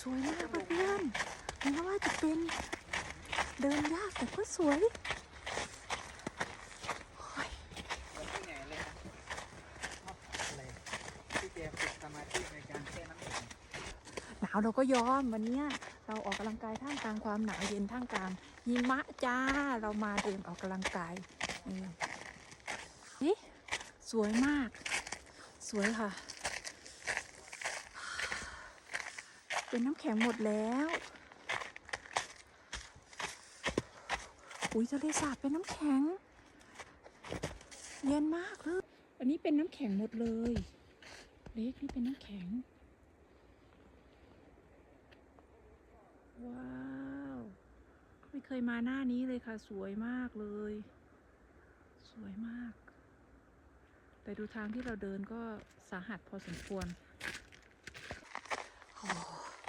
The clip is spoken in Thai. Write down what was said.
สวยมากเพื่อนๆแม้ว่าจะเป็นเดินยากแต่ก็สวยหนาวเราก็ยอมวันนี้เราออกกำลังกายท่ามกลางความหนาวเย็นท่ามกลางหิมะจ้าเรามาเดินออกกำลังกายนี่สวยมาก สวยค่ะ เป็นน้ำแข็งหมดแล้วอุ้ยทะเลสาบเป็นน้ำแข็ง เย็นมากเลย อันนี้เป็นน้ำแข็งหมดเลย เล็กนี่เป็นน้ำแข็ง ว้าว ไม่เคยมาหน้านี้เลยค่ะ สวยมากเลย สวยมาก แต่ดูทางที่เราเดินก็สาหัสพอสมควร